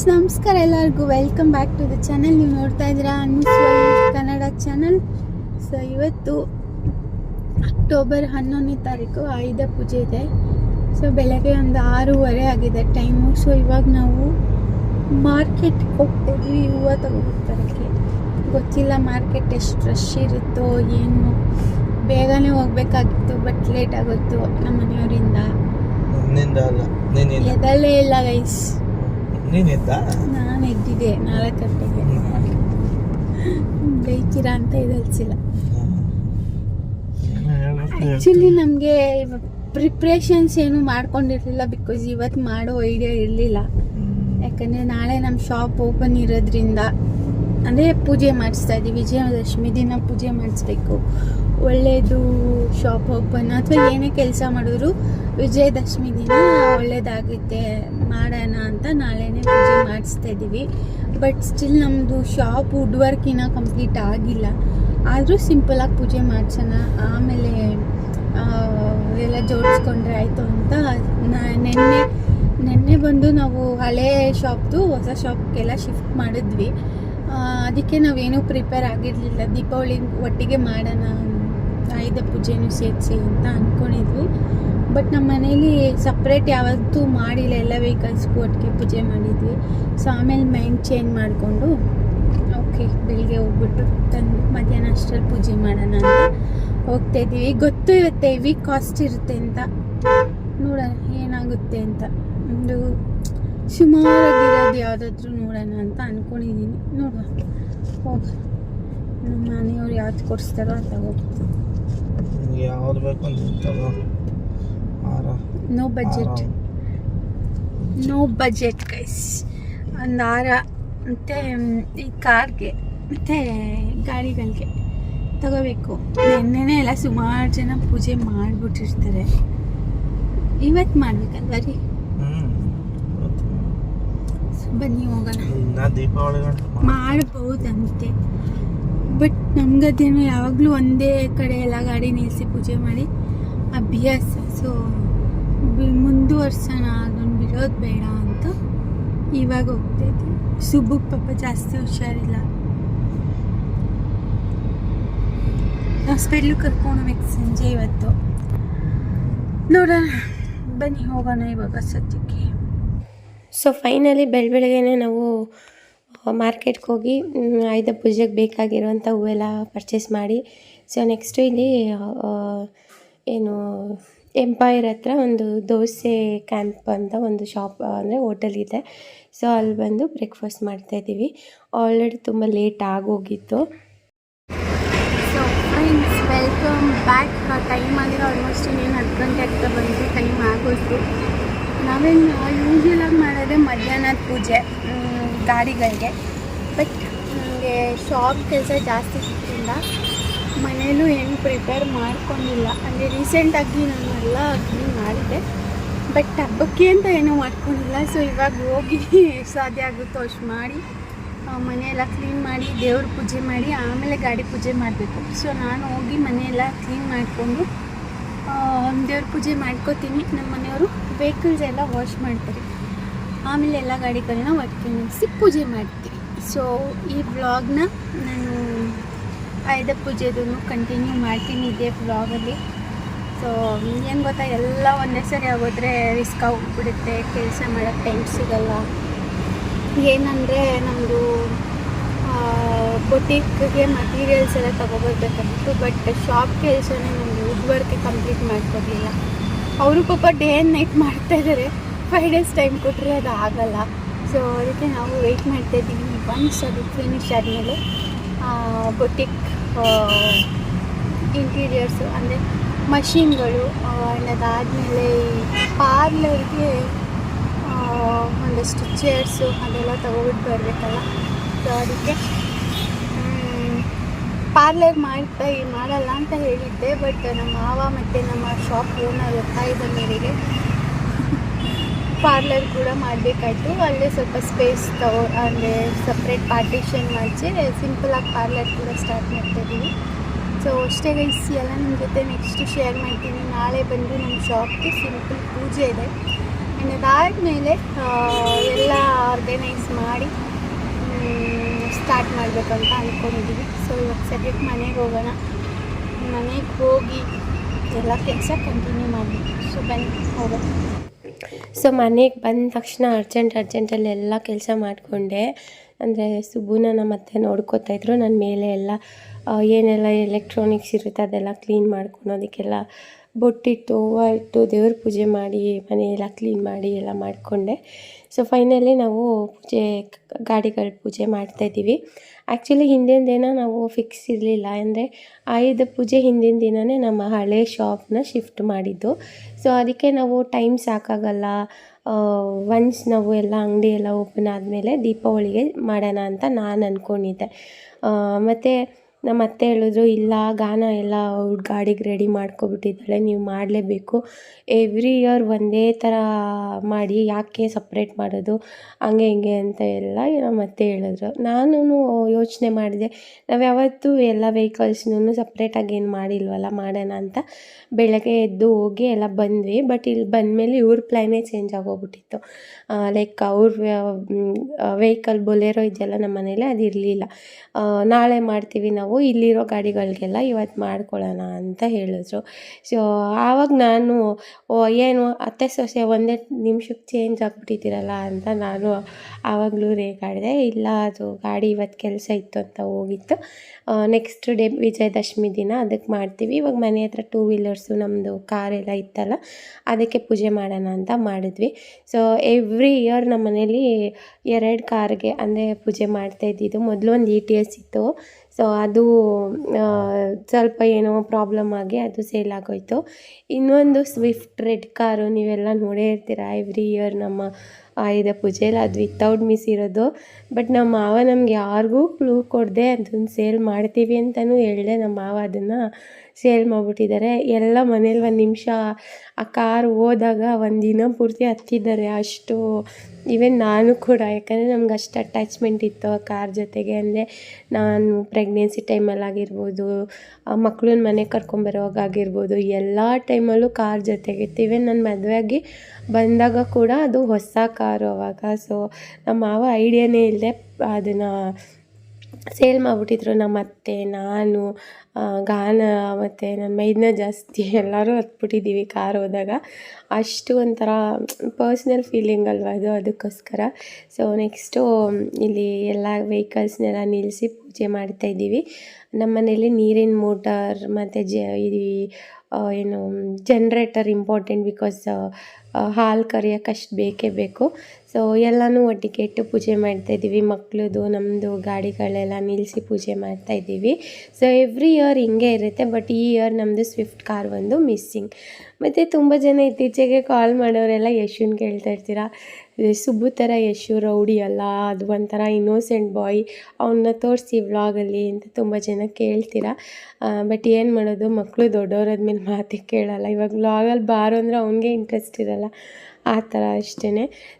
Friends ನಮಸ್ಕಾರ ಎಲ್ಲರಿಗೂ. Welcome back to the channel ನೀವು ನೋಡ್ತಾ ಇದ್ದೀರಾ? ನ್ಯೂಸ್ ಕನ್ನಡ ಚಾನಲ್ ಸೊ ಇವತ್ತು ಅಕ್ಟೋಬರ್ ಹನ್ನೊಂದನೇ ತಾರೀಕು ಆಯುಧ ಪೂಜೆ ಇದೆ. ಸೊ ಬೆಳಗ್ಗೆ ಒಂದು ಆರೂವರೆ ಆಗಿದೆ ಟೈಮು ಸೊ ಇವಾಗ ನಾವು ಮಾರ್ಕೆಟ್ಗೆ ಹೋಗ್ತೀವಿ ಹೂವ ತಗೋಬರ್ತಾರಕ್ಕೆ. ಗೊತ್ತಿಲ್ಲ ಮಾರ್ಕೆಟ್ ಎಷ್ಟು ರಶ್ ಇರುತ್ತೋ ಏನು. ಬೇಗನೆ ಹೋಗ್ಬೇಕಾಗಿತ್ತು ಬಟ್ ಲೇಟ್ ಆಗೋಯ್ತು ನಮ್ಮ ಮನೆಯವರಿಂದ ಅಲ್ಲ ಎದಲ್ಲೇ ಇಲ್ಲ ಗೈಸ್ ನೀನಿದ್ದ ನಾನು ಎದ್ದಿದ್ದೆ ನಾಲ್ಕು ಗಂಟೆಗೆ ಬೈತೀರಾ ಅಂತ ಇದಲ್ಸಿಲ್ಲ ಆ್ಯಕ್ಚುಲಿ ನಮಗೆ ಪ್ರಿಪ್ರೇಷನ್ಸ್ ಏನು ಮಾಡ್ಕೊಂಡಿರಲಿಲ್ಲ ಬಿಕಾಸ್ ಇವತ್ತು ಮಾಡೋ ಐಡಿಯಾ ಇರಲಿಲ್ಲ. ಯಾಕಂದರೆ ನಾಳೆ ನಮ್ಮ ಶಾಪ್ ಓಪನ್ ಇರೋದ್ರಿಂದ ಅಂದರೆ ಪೂಜೆ ಮಾಡಿಸ್ತಾ ಇದ್ದೀವಿ ವಿಜಯದಶಮಿ ದಿನ ಪೂಜೆ ಮಾಡಿಸ್ಬೇಕು. ಒಳ್ಳೆಯದು ಶಾಪ್ ಓಪನ್ ಅಥವಾ ಏನೇ ಕೆಲಸ ಮಾಡಿದ್ರು ವಿಜಯದಶಮಿ ದಿನ ಒಳ್ಳೇದಾಗುತ್ತೆ ಮಾಡೋಣ ಅಂತ ನಾಳೆನೇ ಪೂಜೆ ಮಾಡಿಸ್ತಾ ಇದ್ದೀವಿ. ಬಟ್ ಸ್ಟಿಲ್ ನಮ್ಮದು ಶಾಪ್ ವುಡ್ ವರ್ಕ್ ಇನ್ನೂ ಕಂಪ್ಲೀಟ್ ಆಗಿಲ್ಲ. ಆದರೂ ಸಿಂಪಲಾಗಿ ಪೂಜೆ ಮಾಡಿಸೋಣ. ಆಮೇಲೆ ಎಲ್ಲ ಜೋಡಿಸ್ಕೊಂಡ್ರೆ ಆಯಿತು ಅಂತ ನೆನ್ನೆ ನೆನ್ನೆ ಬಂದು ನಾವು ಹಳೆ ಶಾಪ್ದು ಹೊಸ ಶಾಪ್ಗೆಲ್ಲ ಶಿಫ್ಟ್ ಮಾಡಿದ್ವಿ. ಅದಕ್ಕೆ ನಾವೇನೂ ಪ್ರಿಪೇರ್ ಆಗಿರಲಿಲ್ಲ. ದೀಪಾವಳಿ ಒಟ್ಟಿಗೆ ಮಾಡೋಣ ಆಯುಧ ಪೂಜೆನೂ ಸೇರಿಸಿ ಅಂತ ಅಂದ್ಕೊಂಡಿದ್ವಿ ಬಟ್ ನಮ್ಮ ಮನೇಲಿ ಸಪ್ರೇಟ್ ಯಾವತ್ತೂ ಮಾಡಿಲ್ಲ, ಎಲ್ಲ ವೆಹಿಕಲ್ಸ್ಗೂ ಒಟ್ಟಿಗೆ ಪೂಜೆ ಮಾಡಿದ್ವಿ. ಸೊ ಆಮೇಲೆ ಮೈಂಡ್ ಚೇಂಜ್ ಮಾಡಿಕೊಂಡು ಓಕೆ ಬೆಳಿಗ್ಗೆ ಹೋಗ್ಬಿಟ್ಟು ತಂದು ಮಧ್ಯಾಹ್ನ ಅಷ್ಟರಲ್ಲಿ ಪೂಜೆ ಮಾಡೋಣ ಅಂತ ಹೋಗ್ತಾ ಇದ್ದೀವಿ. ಗೊತ್ತು ಇರುತ್ತೆ ವೀಕ್ ಕಾಸ್ಟ್ ಇರುತ್ತೆ ಅಂತ. ನೋಡೋಣ ಏನಾಗುತ್ತೆ ಅಂತ. ಒಂದು ಸುಮಾರಾಗಿರೋದು ಯಾವುದಾದ್ರೂ ನೋಡೋಣ ಅಂತ ಅಂದ್ಕೊಂಡಿದ್ದೀನಿ ನೋಡುವ. ಹೋಗ. ನಮ್ಮ ಮನೆಯವ್ರು ಯಾವ್ದು ಕೊಡಿಸ್ತಾರೋ ಅದು ಯಾವ್ದು ಬೇಕು ಅಂತ ತಗೋ ಆರ no budget no budget guys ಒಂದು ಹಾರ ಮತ್ತು ಈ ಕಾರ್ಗೆ ಮತ್ತು ಗಾಡಿಗಳಿಗೆ ತಗೋಬೇಕು. ನೆನ್ನೆನೇ ಎಲ್ಲ ಸುಮಾರು ಜನ ಪೂಜೆ ಮಾಡಿಬಿಟ್ಟಿರ್ತಾರೆ. ಇವತ್ತು ಮಾಡ್ಬೇಕಲ್ವ ರೀ? ಬನ್ನಿ ಹೋಗೋಣ. ಮಾಡ್ಬೋದಂತೆ. ಬಟ್ ನಮ್ಗದೇನೋ ಯಾವಾಗಲೂ ಒಂದೇ ಕಡೆ ಎಲ್ಲ ಗಾಡಿ ನಿಲ್ಲಿಸಿ ಪೂಜೆ ಮಾಡಿ ಅಭ್ಯಾಸ. ಸೊ ಮುಂದುವರ್ಸೋಣ ಅದನ್ನು ಬಿಡೋದು ಬೇಡ ಅಂತ ಇವಾಗ ಹೋಗ್ತಾ ಇದ್ದೀವಿ ಸುಬ್ಬು ಪಾಪ ಜಾಸ್ತಿ ಹುಷಾರಿಲ್ಲ. ಹಾಸ್ಪಿಟ್ಲು ಕರ್ಕೊಂಡು ಹೋಗ್ಬೇಕು ಸಂಜೆ ಇವತ್ತು. ನೋಡೋಣ. ಬನ್ನಿ, ಹೋಗೋಣ ಇವಾಗ ಸದ್ಯಕ್ಕೆ. ಸೊ ಫೈನಲಿ ಬೆಳ ಬೆಳಗ್ಗೆನೆ ನಾವು ಮಾರ್ಕೆಟ್ಗೆ ಹೋಗಿ ಆಯುಧ ಪೂಜೆಗೆ ಬೇಕಾಗಿರುವಂಥ ಹೂವೆಲ್ಲ ಪರ್ಚೇಸ್ ಮಾಡಿ. ಸೊ ನೆಕ್ಸ್ಟು ಇಲ್ಲಿ ಏನು ಎಂಪೈರ್ ಹತ್ರ ಒಂದು ದೋಸೆ ಕ್ಯಾಂಪ್ ಅಂತ ಒಂದು ಶಾಪ್ ಅಂದರೆ ಹೋಟೆಲ್ ಇದೆ. ಸೊ ಅಲ್ಲಿ ಬಂದು ಬ್ರೇಕ್ಫಾಸ್ಟ್ ಮಾಡ್ತಾಯಿದ್ದೀವಿ ಆಲ್ರೆಡಿ ತುಂಬ ಲೇಟ್ ಆಗೋಗಿತ್ತು. So friends welcome back time ಆಗಿರೋ ಆಲ್ಮೋಸ್ಟ್ ಇನ್ನೇನು ಹತ್ತು ಗಂಟೆ ಆಗ್ತಾ ಬಂದು ಟೈಮ್ ಆಗೋಯ್ತು. ನಾವೇನು ಯೂಶ್ವಲಾಗಿ ಮಾಡೋದೇ ಮಧ್ಯಾಹ್ನದ ಪೂಜೆ. ಗಾಡಿಗಳಿಗೆ. ಬಟ್ ನನಗೆ ಶಾಪ್ ಕೆಲಸ ಜಾಸ್ತಿ ಸಿಕ್ಕಿಲ್ಲ ಮನೇಲೂ ಏನು ಪ್ರಿಪೇರ್ ಮಾಡ್ಕೊಂಡಿಲ್ಲ. ಅಂದರೆ ರೀಸೆಂಟಾಗಿ ನಾನು ಎಲ್ಲ ಕ್ಲೀನ್ ಮಾಡಿದೆ ಬಟ್ ಹಬ್ಬಕ್ಕೆ ಅಂತ ಏನೂ ಮಾಡ್ಕೊಂಡಿಲ್ಲ. ಸೊ ಇವಾಗ ಹೋಗಿ ಸಾಧ್ಯ ಆಗುತ್ತೋ ಅಷ್ಟು ಮಾಡಿ ಮನೆಯೆಲ್ಲ ಕ್ಲೀನ್ ಮಾಡಿ, ದೇವ್ರ ಪೂಜೆ ಮಾಡಿ, ಆಮೇಲೆ ಗಾಡಿ ಪೂಜೆ ಮಾಡಬೇಕು. ಸೊ ನಾನು ಹೋಗಿ ಮನೆಯೆಲ್ಲ ಕ್ಲೀನ್ ಮಾಡಿಕೊಂಡು ದೇವ್ರ ಪೂಜೆ ಮಾಡ್ಕೋತೀನಿ. ನಮ್ಮ ಮನೆಯವರು ವೆಹಿಕಲ್ಸ್ ಎಲ್ಲ ವಾಶ್ ಮಾಡ್ತಾರೆ. ಆಮೇಲೆ ಎಲ್ಲ ಗಾಡಿಗಳನ್ನ ಒಟ್ಟಿಗೆ ನಿಲ್ಲಿಸಿ ಪೂಜೆ ಮಾಡ್ತೀವಿ ಸೊ ಈ ವ್ಲಾಗ್ನ ನಾನು ಆಯುಧ ಪೂಜೆದನ್ನು ಕಂಟಿನ್ಯೂ ಮಾಡ್ತೀನಿ ಇದೇ ವ್ಲಾಗಲ್ಲಿ ಸೊ ಏನು ಗೊತ್ತಾ, ಎಲ್ಲ ಒಂದೇ ಸರಿ ಆಗೋದ್ರೆ ರಿಸ್ಕ್ ಆಗಿಬಿಡುತ್ತೆ, ಕೆಲಸ ಮಾಡೋಕ್ಕೆ ಟೈಮ್ ಸಿಗಲ್ಲ. ಏನಂದರೆ ನಮ್ಮದು ಬೊಟಿಕ್ಗೆ ಮಟೀರಿಯಲ್ಸ್ ಎಲ್ಲ ತೊಗೊಬರ್ಬೇಕಾಗಿತ್ತು ಬಟ್ ಶಾಪ್ ಕೆಲಸನೇ ನಮಗೆ ವುಡ್ ವರ್ಕ್ ಕಂಪ್ಲೀಟ್ ಮಾಡ್ಕೊಡ್ಲಿಲ್ಲ. ಅವರು ಪಾಪ ಡೇ ಆ್ಯಂಡ್ ನೈಟ್ ಮಾಡ್ತಾ ಇದ್ದಾರೆ ಫೈವ್ ಡೇಸ್ ಟೈಮ್ ಕೊಟ್ಟರೆ ಅದು ಆಗಲ್ಲ. ಸೊ ಅದಕ್ಕೆ ನಾವು ವೆಯ್ಟ್ ಮಾಡ್ತಾ ಇದ್ದೀವಿ. ಒನ್ಸ್ ಅದು ಫಿನಿಶ್ ಆದಮೇಲೆ. ಬೊಟಿಕ್ ಇಂಟೀರಿಯರ್ಸು ಅಂದರೆ ಮಷಿನ್ಗಳು ಅದಾದಮೇಲೆ ಪಾರ್ಲರ್ಗೆ ಒಂದಷ್ಟು ಚೇರ್ಸು ಅದೆಲ್ಲ ತೊಗೊಬಿಟ್ಟು ಬರಬೇಕಲ್ಲ. ಸೊ ಅದಕ್ಕೆ ಪಾರ್ಲರ್ ಮಾಡ್ತಾ ಮಾಡಲ್ಲ ಅಂತ ಹೇಳಿದ್ದೆ. ಬಟ್ ನಮ್ಮ ಮಾವ ಮತ್ತು ನಮ್ಮ ಶಾಪ್ ಓನರ್ ಒತ್ತಾಯದ ಮೇರೆಗೆ ಪಾರ್ಲರ್ ಕೂಡ ಮಾಡಬೇಕಾಯ್ತು. ಅಲ್ಲೇ ಸ್ವಲ್ಪ ಸ್ಪೇಸ್ ತಗೋ ಅಂದರೆ ಸಪ್ರೇಟ್ ಪಾರ್ಟಿಷನ್ ಮಾಡಿಸಿ ಸಿಂಪಲಾಗಿ ಪಾರ್ಲರ್ ಕೂಡ ಸ್ಟಾರ್ಟ್ ಮಾಡ್ತಾಯಿದ್ದೀವಿ ಸೊ ಅಷ್ಟೇ ಗೈಸ್ ಎಲ್ಲ ನಿಮ್ಮ ಜೊತೆ ನೆಕ್ಸ್ಟ್ ಶೇರ್ ಮಾಡ್ತೀನಿ. ನಾಳೆ ಬಂದು ನಮ್ಮ ಶಾಪ್ಗೆ ಸಿಂಪಲ್ ಪೂಜೆ ಇದೆ. ಆ್ಯಂಡ್ ಅದಾದಮೇಲೆ ಎಲ್ಲ ಆರ್ಗನೈಸ್ ಮಾಡಿ ಸ್ಟಾರ್ಟ್ ಮಾಡಬೇಕು ಅಂತ ಅಂದ್ಕೊಂಡಿದ್ದೀವಿ ಸೊ ಇವಾಗ ಸದ್ಯಕ್ಕೆ ಮನೆಗೆ ಹೋಗೋಣ. ಮನೆಗೆ ಹೋಗಿ ಎಲ್ಲ ಕೆಲಸ ಕಂಟಿನ್ಯೂ ಮಾಡಬೇಕು. ಸೊ ಬನ್ನಿ, ಹೋಗೋಣ. ಸೊ ಮನೆಗೆ ಬಂದ ತಕ್ಷಣ ಅರ್ಜೆಂಟ್ ಅರ್ಜೆಂಟಲ್ಲಿ ಎಲ್ಲ ಕೆಲಸ ಮಾಡಿಕೊಂಡೆ. ಅಂದರೆ ಸುಬ್ಬುನ ನಮ್ಮ ಅತ್ತೆ ನೋಡ್ಕೋತಾ ಇದ್ರು. ನನ್ನ ಮೇಲೆ ಎಲ್ಲ ಏನೆಲ್ಲ ಎಲೆಕ್ಟ್ರಾನಿಕ್ಸ್ ಇರುತ್ತೆ ಅದೆಲ್ಲ ಕ್ಲೀನ್ ಮಾಡ್ಕೊಳೋದಕ್ಕೆಲ್ಲ ಬೊಟ್ಟಿಟ್ಟು, ಹೂವು ಇಟ್ಟು ದೇವ್ರ ಪೂಜೆ ಮಾಡಿ, ಮನೆಯೆಲ್ಲ ಕ್ಲೀನ್ ಮಾಡಿ ಎಲ್ಲ ಮಾಡಿಕೊಂಡೆ. ಸೊ ಫೈನಲಿ ನಾವು ಪೂಜೆ, ಗಾಡಿಗಳ ಪೂಜೆ ಮಾಡ್ತಾಯಿದ್ದೀವಿ ಆ್ಯಕ್ಚುಲಿ ಹಿಂದಿನ ದಿನ ನಾವು ಫಿಕ್ಸ್ ಇರಲಿಲ್ಲ. ಅಂದರೆ ಆಯುಧ ಪೂಜೆ ಹಿಂದಿನ ದಿನವೇ ನಮ್ಮ ಹಳೆ ಶಾಪ್ನ ಶಿಫ್ಟ್ ಮಾಡಿದ್ದು. ಸೊ ಅದಕ್ಕೆ ನಾವು ಟೈಮ್ ಸಾಕಾಗಲ್ಲ. ಒನ್ಸ್ ನಾವು ಎಲ್ಲ ಅಂಗಡಿ ಎಲ್ಲ ಓಪನ್ ಆದಮೇಲೆ ದೀಪಾವಳಿಗೆ ಮಾಡೋಣ ಅಂತ ನಾನು ಅಂದ್ಕೊಂಡಿದ್ದೆ ಮತ್ತು ನಮ್ಮ ಅತ್ತೆ ಹೇಳಿದ್ರು, ಇಲ್ಲ, ಗಾನ ಎಲ್ಲ ಅವ್ರ ಗಾಡಿಗೆ ರೆಡಿ ಮಾಡ್ಕೊಬಿಟ್ಟಿದ್ದಾಳೆ, ನೀವು ಮಾಡಲೇಬೇಕು. ಎವ್ರಿ ಇಯರ್ ಒಂದೇ ಥರ ಮಾಡಿ, ಯಾಕೆ ಸಪ್ರೇಟ್ ಮಾಡೋದು, ಹಂಗೆ ಹಿಂಗೆ ಅಂತ ಎಲ್ಲ ನಮ್ಮ ಅತ್ತೆ ಹೇಳಿದ್ರು. ನಾನು ಯೋಚನೆ ಮಾಡಿದೆ, ನಾವು ಯಾವತ್ತೂ ಎಲ್ಲ ವೆಹಿಕಲ್ಸ್ನೂ ಸಪ್ರೇಟಾಗಿ ಏನು ಮಾಡಿಲ್ವಲ್ಲ, ಮಾಡೋಣ ಅಂತ. ಬೆಳಗ್ಗೆ ಎದ್ದು ಹೋಗಿ ಎಲ್ಲ ಬಂದ್ವಿ ಬಟ್ ಇಲ್ಲಿ ಬಂದಮೇಲೆ ಇವ್ರ ಪ್ಲ್ಯಾನೇ ಚೇಂಜ್ ಆಗೋಗ್ಬಿಟ್ಟಿತ್ತು. ಲೈಕ್ ಅವ್ರ ವೆಹಿಕಲ್ ಬೊಲೆರೋ ಇದೆಯಲ್ಲ ನಮ್ಮ ಮನೇಲಿ ಅದು ಇರಲಿಲ್ಲ ನಾಳೆ ಮಾಡ್ತೀವಿ ನಾವು ಇಲ್ಲಿರೋ ಗಾಡಿಗಳಿಗೆಲ್ಲ ಇವತ್ತು ಮಾಡ್ಕೊಳ್ಳೋಣ ಅಂತ ಹೇಳಿದ್ರು. ಸೊ ಆವಾಗ ನಾನು, ಓ, ಏನು ಅತ್ತೆ ಸೊಸೆ ಒಂದೇ ನಿಮಿಷಕ್ಕೆ ಚೇಂಜ್ ಆಗಿಬಿಟ್ಟಿದ್ದೀರಲ್ಲ ಅಂತ ನಾನು ಆವಾಗಲೂ ರೇಗಾಡಿದೆ. ಇಲ್ಲ, ಅದು ಗಾಡಿ ಇವತ್ತು ಕೆಲಸ ಇತ್ತು ಅಂತ ಹೋಗಿತ್ತು. ನೆಕ್ಸ್ಟ್ ಡೇ ವಿಜಯದಶಮಿ ದಿನ ಅದಕ್ಕೆ ಮಾಡ್ತೀವಿ. ಇವಾಗ ಮನೆ ಹತ್ರ ಟೂ ವೀಲರ್ಸು ನಮ್ಮದು ಕಾರೆಲ್ಲ ಇತ್ತಲ್ಲ, ಅದಕ್ಕೆ ಪೂಜೆ ಮಾಡೋಣ ಅಂತ ಮಾಡಿದ್ವಿ. ಸೊ ಎವ್ರಿ ಇಯರ್ ನಮ್ಮ ಮನೇಲಿ ಎರಡು ಕಾರ್ಗೆ ಅಂದರೆ ಪೂಜೆ ಮಾಡ್ತಾ ಇದ್ದಿದ್ದು. ಮೊದಲು ಒಂದು ಇ ಟಿ ಎಸ್ ಇತ್ತು. ಸೊ ಅದು ಸ್ವಲ್ಪ ಏನೋ ಪ್ರಾಬ್ಲಮ್ ಆಗಿ ಅದು ಸೇಲ್ ಆಗೋಯ್ತು. ಇನ್ನೊಂದು ಸ್ವಿಫ್ಟ್ ರೆಡ್ ಕಾರು ನೀವೆಲ್ಲ ನೋಡೇ ಇರ್ತೀರ? ಎವ್ರಿ ಇಯರ್ ನಮ್ಮ ಆಯುಧ ಪೂಜೆಯಲ್ಲಿ ಅದು ವಿತೌಟ್ ಮಿಸ್ ಇರೋದು. ಬಟ್ ನಮ್ಮ ಮಾವ ನಮ್ಗೆ ಯಾರಿಗೂ ಕ್ಲೂ ಕೊಡದೆ ಅದನ್ನು ಸೇಲ್ ಮಾಡ್ತೀವಿ ಅಂತಲೂ ಹೇಳಿದೆ. ನಮ್ಮ ಮಾವ ಅದನ್ನು ಸೇಲ್ ಮಾಡಿಬಿಟ್ಟಿದ್ದಾರೆ. ಎಲ್ಲ ಮನೇಲಿ ಒಂದು ನಿಮಿಷ ಆ ಕಾರ್ ಹೋದಾಗ ಒಂದು ದಿನ ಪೂರ್ತಿ ಹತ್ತಿದ್ದಾರೆ ಅಷ್ಟು. ಈವನ್ ನಾನು ಕೂಡ, ಯಾಕಂದರೆ ನಮ್ಗೆ ಅಷ್ಟು ಅಟ್ಯಾಚ್ಮೆಂಟ್ ಇತ್ತು ಆ ಕಾರ್ ಜೊತೆಗೆ. ಅಂದರೆ ನಾನು ಪ್ರೆಗ್ನೆನ್ಸಿ ಟೈಮಲ್ಲಾಗಿರ್ಬೋದು ಮಕ್ಳನ್ನ ಮನೆಗೆ ಕರ್ಕೊಂಬರೋವಾಗ ಆಗಿರ್ಬೋದು, ಎಲ್ಲ ಟೈಮಲ್ಲೂ ಕಾರ್ ಜೊತೆಗಿತ್ತು ಈವನ್ ನನ್ನ ಮದುವೆಯಾಗಿ ಬಂದಾಗ ಕೂಡ ಅದು ಹೊಸ ಕಾರು ಅವಾಗ. ಸೊ ನಮ್ಮ ಮಾವ ಐಡಿಯಾನೇ ಇಲ್ಲದೆ ಅದನ್ನು ಸೇಲ್ ಮಾಡಿಬಿಟ್ಟಿದ್ರು ನಮ್ಮ ಅತ್ತೆ, ನಾನು ಗಾನ ಮತ್ತು ನನ್ನ ಮೈದನ್ನ ಜಾಸ್ತಿ ಎಲ್ಲರೂ ಹತ್ಬಿಟ್ಟಿದ್ದೀವಿ ಕಾರ್ ಹೋದಾಗ. ಅಷ್ಟು ಒಂಥರ ಪರ್ಸ್ನಲ್ ಫೀಲಿಂಗ್ ಅಲ್ವಾ ಅದು ಅದಕ್ಕೋಸ್ಕರ. ಸೊ ನೆಕ್ಸ್ಟು ಇಲ್ಲಿ ಎಲ್ಲ ವೆಹಿಕಲ್ಸ್ನೆಲ್ಲ ನಿಲ್ಲಿಸಿ ಪೂಜೆ ಮಾಡ್ತಾಯಿದ್ದೀವಿ ನಮ್ಮ ಮನೇಲಿ ನೀರಿನ ಮೋಟಾರ್ ಮತ್ತು ಜ ಈ ಏನು ಜನ್ರೇಟರ್ ಇಂಪಾರ್ಟೆಂಟ್ ಬಿಕಾಸ್ ಹಾಲು ಕರಿಯೋಕೆ ಅಷ್ಟು ಬೇಕೇ ಬೇಕು. ಸೊ ಎಲ್ಲನೂ ಒಟ್ಟಿಗೆ ಇಟ್ಟು ಪೂಜೆ ಮಾಡ್ತಾಯಿದ್ದೀವಿ ಮಕ್ಕಳದು ನಮ್ಮದು ಗಾಡಿಗಳೆಲ್ಲ ನಿಲ್ಲಿಸಿ ಪೂಜೆ ಮಾಡ್ತಾಯಿದ್ದೀವಿ ಸೊ ಎವ್ರಿ ಇಯರ್ ಹಿಂಗೆ ಇರುತ್ತೆ ಬಟ್ ಈ ಇಯರ್ ನಮ್ಮದು ಸ್ವಿಫ್ಟ್ ಕಾರ್ ಒಂದು ಮಿಸ್ಸಿಂಗ್ ಮತ್ತು ತುಂಬ ಜನ ಇತ್ತೀಚೆಗೆ ಕಾಲ್ ಮಾಡೋರೆಲ್ಲ ಯಶುನ್ ಕೇಳ್ತಾ ಇರ್ತೀರಾ? ಸುಬ್ಬು ಥರ ಯಶು, ರೌಡಿ ಅಲ್ಲ, ಅದು ಒಂಥರ ಇನ್ನೋಸೆಂಟ್ ಬಾಯ್ ಅವನ್ನ ತೋರಿಸಿ ವ್ಲಾಗಲ್ಲಿ ಅಂತ ತುಂಬ ಜನ ಕೇಳ್ತೀರಾ? ಬಟ್ ಏನು ಮಾಡೋದು? ಮಕ್ಕಳು ದೊಡ್ಡವರಾದ್ಮೇಲೆ ಮಾತೇ ಕೇಳಲ್ಲ. ಇವಾಗ ವ್ಲಾಗಲ್ಲಿ ಬಾರು ಅಂದರೆ ಅವನಿಗೆ ಇಂಟ್ರೆಸ್ಟ್ ಇರಲ್ಲ. ಆ ಥರ ಅಷ್ಟೇ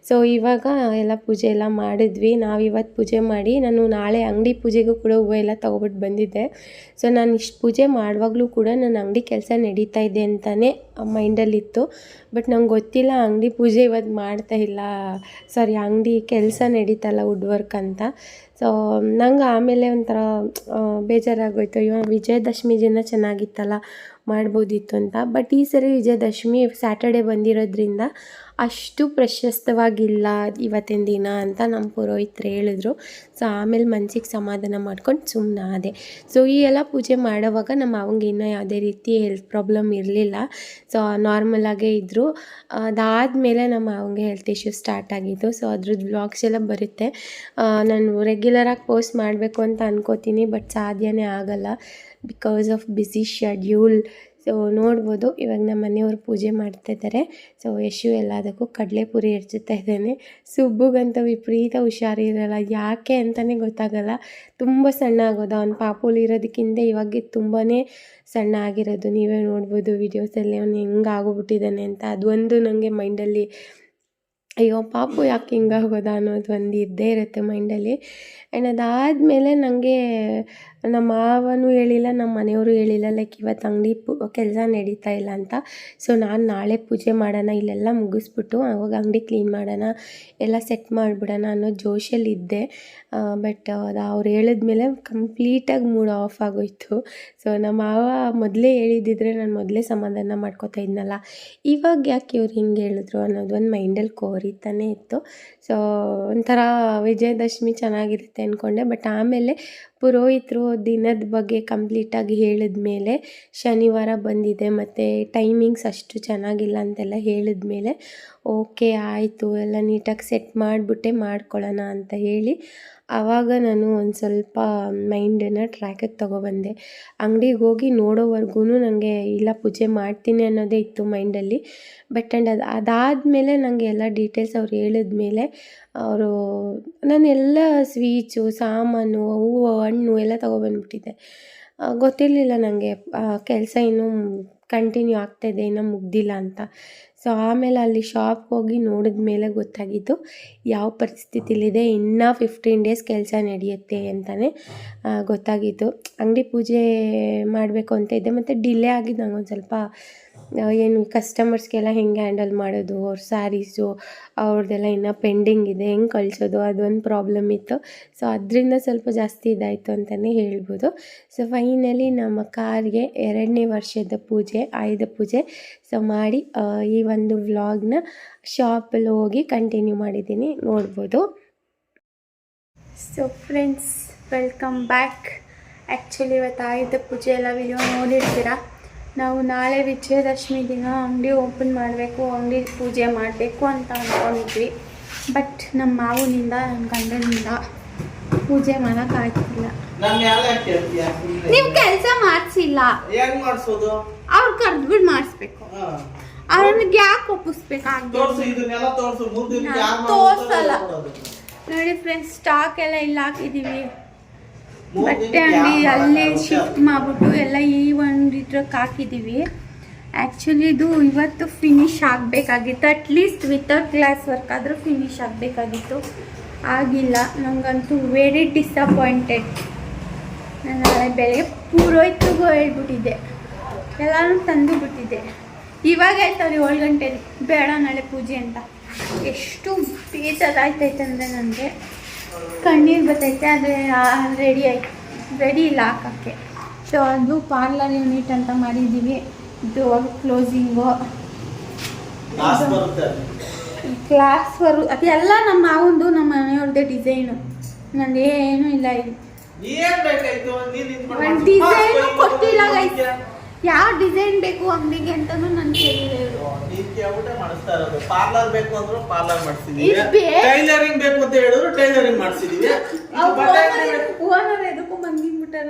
ಸೊ ಇವಾಗ ಎಲ್ಲ ಪೂಜೆ ಎಲ್ಲ ಮಾಡಿದ್ವಿ. ನಾವು ಇವತ್ತು ಪೂಜೆ ಮಾಡಿ, ನಾನು ನಾಳೆ ಅಂಗಡಿ ಪೂಜೆಗೂ ಕೂಡ ಹೂವು ಎಲ್ಲ ತೊಗೊಬಿಟ್ಟು ಬಂದಿದ್ದೆ. ಸೊ ನಾನು ಇಷ್ಟು ಪೂಜೆ ಮಾಡುವಾಗಲೂ ಕೂಡ ನನ್ನ ಅಂಗಡಿ ಕೆಲಸ ನಡೀತಾ ಇದೆ ಅಂತಲೇ ಮೈಂಡಲ್ಲಿತ್ತು. ಬಟ್ ನಂಗೆ ಗೊತ್ತಿಲ್ಲ ಅಂಗಡಿ ಪೂಜೆ ಇವತ್ತು ಮಾಡ್ತಾ ಇಲ್ಲ. ಸಾರಿ ಅಂಗಡಿ ಕೆಲಸ ನಡೀತಲ್ಲ ವುಡ್ ವರ್ಕ್ ಅಂತ. ಸೊ ನಂಗೆ ಆಮೇಲೆ ಒಂಥರ ಬೇಜಾರಾಗೋಯ್ತು. ಇವಾಗ ವಿಜಯದಶಮಿ ದಿನ ಚೆನ್ನಾಗಿತ್ತಲ್ಲ. ಮಾಡ್ಬೋದಿತ್ತು ಅಂತ ಬಟ್ ಈ ಸರಿ ವಿಜಯದಶಮಿ ಸ್ಯಾಟರ್ಡೆ ಬಂದಿರೋದ್ರಿಂದ ಅಷ್ಟು ಪ್ರಶಸ್ತವಾಗಿಲ್ಲ ಇವತ್ತಿನ ದಿನ ಅಂತ ನಮ್ಮ ಪುರೋಹಿತರು ಹೇಳಿದ್ರು. ಸೊ ಆಮೇಲೆ ಮನ್ಸಿಗೆ ಸಮಾಧಾನ ಮಾಡ್ಕೊಂಡು ಸುಮ್ಮನೆ ಆದೆ. ಸೊ ಈ ಎಲ್ಲ ಪೂಜೆ ಮಾಡೋವಾಗ ನಮ್ಮ ಅವಂಗೆ ಇನ್ನೂ ಯಾವುದೇ ರೀತಿ ಹೆಲ್ತ್ ಪ್ರಾಬ್ಲಮ್ ಇರಲಿಲ್ಲ. ಸೊ ನಾರ್ಮಲಾಗೇ ಇದ್ದರು ಅದಾದಮೇಲೆ ನಮ್ಮ ಅವಂಗೆ ಹೆಲ್ತ್ ಇಶ್ಯೂ ಸ್ಟಾರ್ಟ್ ಆಗಿತ್ತು. ಸೊ ಅದ್ರದ್ದು ಬ್ಲಾಗ್ಸ್ ಎಲ್ಲ ಬರುತ್ತೆ. ನಾನು ರೆಗ್ಯುಲರಾಗಿ ಪೋಸ್ಟ್ ಮಾಡಬೇಕು ಅಂತ ಅನ್ಕೋತೀನಿ ಬಟ್ ಸಾಧ್ಯನೇ ಆಗಲ್ಲ. Because of busy schedule so ನೋಡ್ಬೋದು. ಇವಾಗ ನಮ್ಮ ಮನೆಯವ್ರು ಪೂಜೆ ಮಾಡ್ತಾ ಇದ್ದಾರೆ. ಸೊ ಯಶು ಎಲ್ಲದಕ್ಕೂ ಕಡಲೆಪುರಿ ಎರ್ಚುತ್ತಾ ಇದ್ದಾನೆ. ಸುಬ್ಬುಗಂತೂ ವಿಪರೀತ ಹುಷಾರಿರಲ್ಲ ಯಾಕೆ ಅಂತಲೇ ಗೊತ್ತಾಗಲ್ಲ. ತುಂಬ ಸಣ್ಣ ಆಗೋದು. ಅವ್ನು ಪಾಪುಲಿ ಇರೋದಕ್ಕಿಂತ ಇವಾಗ ತುಂಬಾ ಸಣ್ಣ ಆಗಿರೋದು. ನೀವೇ ನೋಡ್ಬೋದು ವೀಡಿಯೋಸಲ್ಲಿ ಅವನು ಹೆಂಗೆ ಆಗೋಗ್ಬಿಟ್ಟಿದ್ದಾನೆ ಅಂತ. ಅದೊಂದು ನನಗೆ ಮೈಂಡಲ್ಲಿ ಅಯ್ಯೋ, ಪಾಪು ಯಾಕೆ ಹಿಂಗಾಗೋದ ಅನ್ನೋದು ಒಂದು ಇದ್ದೇ ಇರುತ್ತೆ ಮೈಂಡಲ್ಲಿ. ಆ್ಯಂಡ್ ಅದಾದಮೇಲೆ ನನಗೆ ನಮ್ಮ ಮಾವನು ಹೇಳಿಲ್ಲ, ನಮ್ಮ ಮನೆಯವರು ಹೇಳಿಲ್ಲ ಲೈಕ್ ಇವತ್ತು ಅಂಗಡಿ ಪು, ಕೆಲಸ ನಡೀತಾ ಇಲ್ಲ ಅಂತ. ಸೊ ನಾನು ನಾಳೆ ಪೂಜೆ ಮಾಡೋಣ, ಇಲ್ಲೆಲ್ಲ ಮುಗಿಸ್ಬಿಟ್ಟು ಅವಾಗ ಅಂಗಡಿ ಕ್ಲೀನ್ ಮಾಡೋಣ, ಎಲ್ಲ ಸೆಟ್ ಮಾಡಿಬಿಡೋಣ ಅನ್ನೋ ಜೋಶಲ್ಲಿದ್ದೆ ಬಟ್ ಅದು ಅವ್ರು ಹೇಳಿದ್ಮೇಲೆ ಕಂಪ್ಲೀಟಾಗಿ ಮೂಡ್ ಆಫ್ ಆಗೋಯ್ತು. ಸೊ ನಮ್ಮ ಮಾವ ಮೊದಲೇ ಹೇಳಿದ್ದಿದ್ರೆ ನಾನು ಮೊದಲೇ ಸಮಾಧಾನ ಮಾಡ್ಕೋತಾ ಇದ್ನಲ್ಲ. ಇವಾಗ ಯಾಕೆ ಇವ್ರು ಹಿಂಗೆ ಹೇಳಿದ್ರು ಅನ್ನೋದು ಒಂದು ಮೈಂಡಲ್ಲಿ ಕೋರಿತಾನೆ ಇತ್ತು. ಸೊ ಒಂಥರ ವಿಜಯದಶಮಿ ಚೆನ್ನಾಗಿರುತ್ತೆ ಅಂದ್ಕೊಂಡೆ ಬಟ್ ಆಮೇಲೆ ಪುರೋಹಿತರು ದಿನದ ಬಗ್ಗೆ ಕಂಪ್ಲೀಟಾಗಿ ಹೇಳಿದ ಮೇಲೆ ಶನಿವಾರ ಬಂದಿದೆ, ಮತ್ತು ಟೈಮಿಂಗ್ಸ್ ಅಷ್ಟು ಚೆನ್ನಾಗಿಲ್ಲ ಅಂತೆಲ್ಲ ಹೇಳಿದ ಮೇಲೆ, ಓಕೆ, ಆಯಿತು, ಎಲ್ಲ ನೀಟಾಗಿ ಸೆಟ್ ಮಾಡಿಬಿಟ್ಟೆ, ಮಾಡ್ಕೊಳ್ಳೋಣ ಅಂತ ಹೇಳಿ ಆವಾಗ ನಾನು ಒಂದು ಸ್ವಲ್ಪ ಮೈಂಡನ್ನು ಟ್ರ್ಯಾಕಿಗೆ ತೊಗೊಬಂದೆ. ಅಂಗಡಿಗೆ ಹೋಗಿ ನೋಡೋವರೆಗೂ ನನಗೆ ಇಲ್ಲ ಪೂಜೆ ಮಾಡ್ತೀನಿ ಅನ್ನೋದೇ ಇತ್ತು ಮೈಂಡಲ್ಲಿ ಬಟ್ ಆ್ಯಂಡ್ ಅದು, ಅದಾದಮೇಲೆ ನನಗೆ ಎಲ್ಲ ಡೀಟೇಲ್ಸ್ ಅವ್ರು ಹೇಳಿದ್ಮೇಲೆ ಅವರು, ನಾನು ಎಲ್ಲ ಸ್ವೀಚು ಸಾಮಾನು, ಹೂವು, ಹಣ್ಣು ಎಲ್ಲ ತೊಗೊಬಂದ್ಬಿಟ್ಟಿದ್ದೆ. ಗೊತ್ತಿರಲಿಲ್ಲ ನನಗೆ ಕೆಲಸ ಇನ್ನೂ ಕಂಟಿನ್ಯೂ ಆಗ್ತಾಯಿದೆ ಇನ್ನೂ ಮುಗ್ದಿಲ್ಲ ಅಂತ. ಸೊ ಆಮೇಲೆ ಅಲ್ಲಿ ಶಾಪ್ಗೆ ಹೋಗಿ ನೋಡಿದ ಮೇಲೆ ಗೊತ್ತಾಗಿದ್ದು ಯಾವ ಪರಿಸ್ಥಿತಿಲಿದೆ ಇನ್ನೂ ಫಿಫ್ಟೀನ್ ಡೇಸ್ ಕೆಲಸ ನಡೆಯುತ್ತೆ ಅಂತಲೇ ಗೊತ್ತಾಗಿದ್ದು. ಅಂಗಡಿ ಪೂಜೆ ಮಾಡಬೇಕು ಅಂತ ಇದ್ದೆ ಮತ್ತು ಡಿಲೇ ಆಗಿದ್ದು ನಂಗೊಂದು ಸ್ವಲ್ಪ ಆ, ಏನು ಕಸ್ಟಮರ್ಸ್ಗೆಲ್ಲ ಹೆಂಗೆ ಹ್ಯಾಂಡಲ್ ಮಾಡೋದು ಅವ್ರ ಸ್ಯಾರೀಸು ಅವ್ರದ್ದೆಲ್ಲ ಇನ್ನೂ ಪೆಂಡಿಂಗ್ ಇದೆ ಹೆಂಗೆ ಕಳಿಸೋದು ಅದೊಂದು ಪ್ರಾಬ್ಲಮ್ ಇತ್ತು. ಸೊ ಅದರಿಂದ ಸ್ವಲ್ಪ ಜಾಸ್ತಿ ಇದಾಯಿತು ಅಂತಲೇ ಹೇಳ್ಬೋದು. ಸೊ ಫೈನಲಿ ನಮ್ಮ ಕಾರ್ಗೆ ಎರಡನೇ ವರ್ಷದ ಪೂಜೆ ಆಯುಧ ಪೂಜೆ ಸೊ ಮಾಡಿ ಈ ಒಂದು ವ್ಲಾಗ್ನ ಶಾಪಲ್ಲಿ ಹೋಗಿ ಕಂಟಿನ್ಯೂ ಮಾಡಿದ್ದೀನಿ ನೋಡ್ಬೋದು. So friends welcome back actually ಇವತ್ತು ಆಯುಧ ಪೂಜೆ ಎಲ್ಲ ವಿಡಿಯೋ ನೋಡಿರ್ತೀರ? ನಾವು ನಾಳೆ ವಿಜಯದಶಮಿ ದಿನ ಅಂಗಡಿ ಓಪನ್ ಮಾಡಬೇಕು ಅಂಗಡಿ ಪೂಜೆ ಮಾಡಬೇಕು ಅಂತ ಅಂದ್ಕೊಂಡಿದ್ವಿ ಬಟ್ ನಮ್ಮ ಮಾವನಿಂದ ನನ್ನ ಗಂಡನಿಂದ ಪೂಜೆ ಮಾಡೋಕ್ಕಾಗ್ತಿಲ್ಲ ನೀವು ಕೆಲಸ ಮಾಡಿಸಿಲ್ಲ. ಅವ್ರು ಕರೆದ್ಬಿಟ್ಟು ಮಾಡಿಸ್ಬೇಕು. ಹಾ. ಅವ್ರನ್ನ ಯಾಕೆ ಒಪ್ಪಿಸ್ಬೇಕಾಗ್ತದೆ? ತೋರ್ಸು ಇದನ್ನೆಲ್ಲ ತೋರ್ಸು. ತೋರ್ಸಲ್ಲ. ನೋಡೋದು. ನೋಡಿ ಫ್ರೆಂಡ್ಸ್ ಸ್ಟಾಕ್ ಎಲ್ಲ ಇಲ್ಲಿ ಹಾಕಿದ್ದೀವಿ ಮೂರ್ ಬಟ್ಟೆ ದಿನಕ್ಕೆ ಅಂಗಡಿ ಅಲ್ಲೇ ಶಿಫ್ಟ್ ಮಾಡ್ಬಿಟ್ಟು ಎಲ್ಲ ಈ ಒಂದು ಇದ್ರಕ್ಕೆ ಹಾಕಿದ್ದೀವಿ ಆ್ಯಕ್ಚುಲಿ ಇದು ಇವತ್ತು ಫಿನಿಶ್ ಆಗಬೇಕಾಗಿತ್ತು. At least without glass work ಆದರೂ ಫಿನಿಶ್ ಆಗಬೇಕಾಗಿತ್ತು. ಆಗಿಲ್ಲ. ನನಗಂತೂ ವೆರಿ ಡಿಸಪಾಯಿಂಟೆಡ್ ನಾನು ನಾಳೆ ಬೆಳಗ್ಗೆ ಪೂರೋಯ್ತಿಗೂ ಹೇಳ್ಬಿಟ್ಟಿದ್ದೆ. ಎಲ್ಲನೂ ತಂದು ಬಿಟ್ಟಿದ್ದೆ. ಇವಾಗ ಹೇಳ್ತಾವ್ರಿ ಏಳು ಗಂಟೆಲಿ. ಬೇಡ ನಾಳೆ ಪೂಜೆ ಅಂತ. ಎಷ್ಟು ಬೇಜಾರಾಯ್ತೈತೆ ಅಂದರೆ ನನಗೆ ಕಣ್ಣೀರು ಬರ್ತೈತೆ ಆದರೆ ರೆಡಿ ಆಯ್ತು. ರೆಡಿ ಇಲ್ಲ ಹಾಕೋಕ್ಕೆ. ಸೊ ಅದು ಪಾರ್ಲರ್ ಯೂನಿಟ್ ಅಂತ ಮಾಡಿದ್ದೀವಿ. ಇದು ಕ್ಲೋಸಿಂಗು ಕ್ಲಾಸ್ ಬರು ಅದೆಲ್ಲ ನಮ್ಮ ಮಾವಂದು ನಮ್ಮ ಮನೆಯವ್ರದ್ದೇ ಡಿಸೈನು ನಂದು ಏನೂ ಇಲ್ಲ ಇಲ್ಲಿ. ಒಂದು. ಡಿಸೈನು ಕೊಟ್ಟಿಲ್ಲ ಯಾವ ಡಿಸೈನ್ ಬೇಕು ಅಂಗಡಿಗೆ ಅಂತಲೂ ನಾನು ಕೇಳಿಲ್ಲ ಇವರು. ನೀನ್ ಕೇಳ್ಬಿಟ್ಟೆ ಮಾಡಿಸ್ತಾ ಇರೋದು. ಪಾರ್ಲರ್ ಬೇಕು ಅಂದ್ರು ಪಾರ್ಲರ್ ಮಾಡಿಸಿದೀವಿ. ಇದ್ ಬೇ- ಟೈಲರಿಂಗ್ ಬೇಕು ಅಂತ ಹೇಳಿದ್ರು ಟೈಲರಿಂಗ್ ಮಾಡಿಸಿದೀವಿ. ಓನರ್ ಎದಕ್ಕೂ ಬಂದಿಬಿಟ್ಟಾರ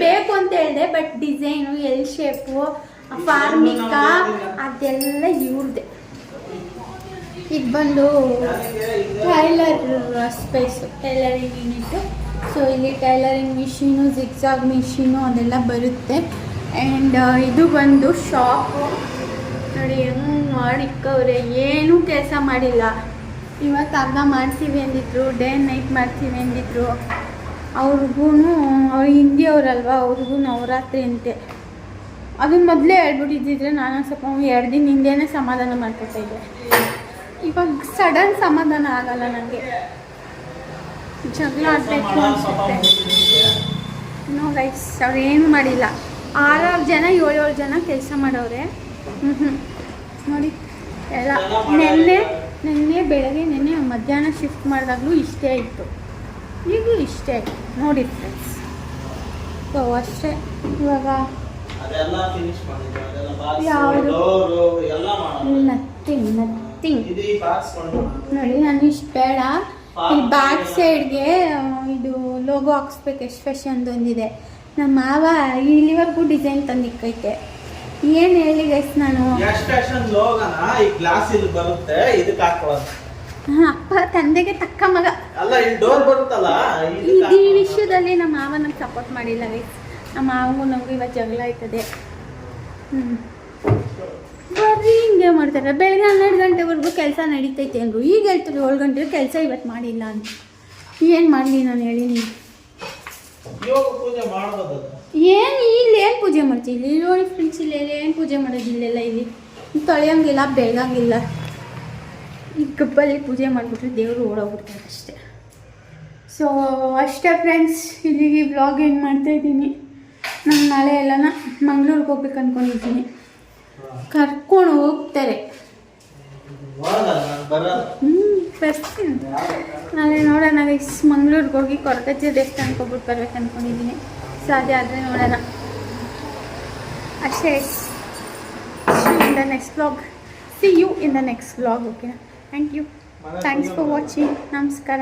ಬೇಕು ಅಂತ ಹೇಳಿದೆ but design L shape Formica ಅದೆಲ್ಲ ಇವ್ರದ್ದೆ ಇದು ಬಂದು tailor space tailoring unit so ಇಲ್ಲಿ ಟೈಲರಿಂಗ್ ಮಿಷಿನು ಜಿಗ್ಸಾಗ್ ಮಿಷಿನು ಅದೆಲ್ಲ ಬರುತ್ತೆ. ಆ್ಯಂಡ್ ಇದು ಬಂದು ಶಾಪು ನೋಡಿ, ಹೆಂಗೆ ಮಾಡಿಕ್ಕವ್ರೆ ಏನೂ ಕೆಲಸ ಮಾಡಿಲ್ಲ. ಇವತ್ತು ಅರ್ಧ ಮಾಡ್ತೀವಿ ಅಂದಿದ್ರು ಡೇ ನೈಟ್ ಮಾಡ್ತೀವಿ ಅಂದಿದ್ರು. ಅವ್ರಿಗೂ ಅವ್ರು ಹಿಂದಿಯವ್ರಲ್ವ ಅವ್ರಿಗೂ ನವರಾತ್ರಿ ಅಂತೆ. ಅದನ್ನ ಮೊದಲೇ ಹೇಳ್ಬಿಟ್ಟಿದ್ದಿದ್ರೆ ನಾನು ಸ್ವಲ್ಪ ಎರಡು ದಿನ ಹಿಂದೆನೇ ಸಮಾಧಾನ ಮಾಡ್ಕೊತಾ ಇದ್ದೆ. ಇವಾಗ ಸಡನ್ ಸಮಾಧಾನ ಆಗಲ್ಲ ನನಗೆ ಜಗಳ ಆಡಬೇಕು ಅನಿಸುತ್ತೆ. ನೋ ಗೈಸ್ ಅವ್ರು ಏನು ಮಾಡಿಲ್ಲ. ಆರಾರು ಜನ ಏಳೇಳು ಜನ ಕೆಲಸ ಮಾಡೋರೆ ಹ್ಞೂ ಹ್ಞೂ ನೋಡಿ ಎಲ್ಲ ನೆನ್ನೆ ನೆನ್ನೆ ಬೆಳಗ್ಗೆ ನೆನ್ನೆ ಮಧ್ಯಾಹ್ನ ಶಿಫ್ಟ್ ಮಾಡಿದಾಗಲೂ ಇಷ್ಟೇ ಇತ್ತು. ಈಗಲೂ ಇಷ್ಟೇ ಆಯಿತು ನೋಡಿ ಫ್ರೆಂಡ್ಸ್ ಸೊ ಅಷ್ಟೇ. ಇವಾಗ ಯಾವ್ದು? ನಥಿಂಗ್ ನಥಿಂಗ್ ನೋಡಿ ನಾನು ಇಷ್ಟು ಬೇಡ. ಈ ಬ್ಯಾಕ್ ಸೈಡ್ಗೆ ಇದು ಲೋಗೋ ಹಾಕ್ಸ್ಬೇಕು ಎಷ್ಟು ಫ್ಯಾಷನ್ ಒಂದಿದೆ. ನಮ್ಮ ಮಾವ ಇಲ್ಲಿವರೆಗೂ ಡಿಸೈನ್ ತಂದಿಕ್ಕೈತೆ. ಏನು ಹೇಳಿ ಗೈಸ್ ನಾನು? ಎಷ್ಟು ಫ್ಯಾಷನ್ ಲೋಗನ ಈ ಗ್ಲಾಸ್ ಇಲ್ಲಿ ಬರುತ್ತೆ ಇದಕ್ಕೆ ಹಾಕೊಳ್ಳೋದು ಅಪ್ಪ ತಂದೆಗೆ ತಕ್ಕ ಮಗ. ಅಲ್ಲ ಇಲ್ಲಿ ಡೋರ್ ಬರುತ್ತಲ್ಲ ಇದಕ್ಕೆ ಈ ವಿಷಯದಲ್ಲಿ ನಮ್ಮ ಮಾವ ನಮ್ಗೆ ಸಪೋರ್ಟ್ ಮಾಡಿಲ್ಲ ಗೈಸ್ ನಮ್ಮ ಮಾವಗೂ ನಮಗೂ ಇವತ್ತು ಜಗಳ ಆಯ್ತದೆ. ಹ್ಞೂ ಹಿಂಗೆ ಮಾಡ್ತಾರೆ ಬೆಳಗ್ಗೆ ಹನ್ನೆರಡು ಗಂಟೆವರೆಗೂ ಕೆಲಸ ನಡೀತೈತೆ ಅಂದರು. ಈಗ ಹೇಳ್ತಾರೆ ಏಳು ಗಂಟೆ ಕೆಲಸ ಇವತ್ತು ಮಾಡಿಲ್ಲ ಅಂತ. ಏನು ಮಾಡಲಿ ನಾನು ಹೇಳಿ ನೀವು ಪೂಜೆ ಏನು ಇಲ್ಲಿ ಏನು ಪೂಜೆ ಮಾಡ್ತೀವಿ ಇಲ್ಲಿ ನೋಡಿ ಫ್ರೆಂಡ್ಸ್ ಇಲ್ಲಿ ಏನು ಪೂಜೆ ಮಾಡೋದಿಲ್ಲೆಲ್ಲ ಇಲ್ಲಿ. ತೊಳೆಯೋಂಗಿಲ್ಲ ಬೆಳಗಂಗಿಲ್ಲ ಈ ಕಬ್ಬಲ್ಲಿ ಪೂಜೆ ಮಾಡಿಬಿಟ್ರೆ ದೇವರು ಓಡೋಗ್ಬಿಡ್ತಾರೆ ಅಷ್ಟೇ. ಸೊ ಅಷ್ಟೇ ಫ್ರೆಂಡ್ಸ್ ಇಲ್ಲಿಗೆ ಬ್ಲಾಗ್ ಏನು ಮಾಡ್ತಾ ಇದ್ದೀನಿ. ನಾನು ನಾಳೆ ಎಲ್ಲನ ಮಂಗ್ಳೂರಿಗೆ ಹೋಗ್ಬೇಕು ಅಂದ್ಕೊಂಡಿದ್ದೀನಿ ಕರ್ಕೊಂಡು ಹೋಗ್ತಾರೆ. ಬರ್ತೀನಿ. ನಾಳೆ ನೋಡೋಣ ಗೈಸ್ ಮಂಗ್ಳೂರಿಗೆ ಹೋಗಿ ಕೊರಗಜ್ಜೆ ದೇವಸ್ಥಾನಕ್ಕೆ ಹೋಗ್ಬಿಟ್ಟು ಬರ್ಬೇಕು ಅಂದ್ಕೊಂಡಿದ್ದೀನಿ ಸಾಧ್ಯ ಆದರೆ ನೋಡೋಣ. ಅಷ್ಟೇ in the next blog see you in the next blog ಓಕೆನಾ thank you thanks for watching ನಮಸ್ಕಾರ.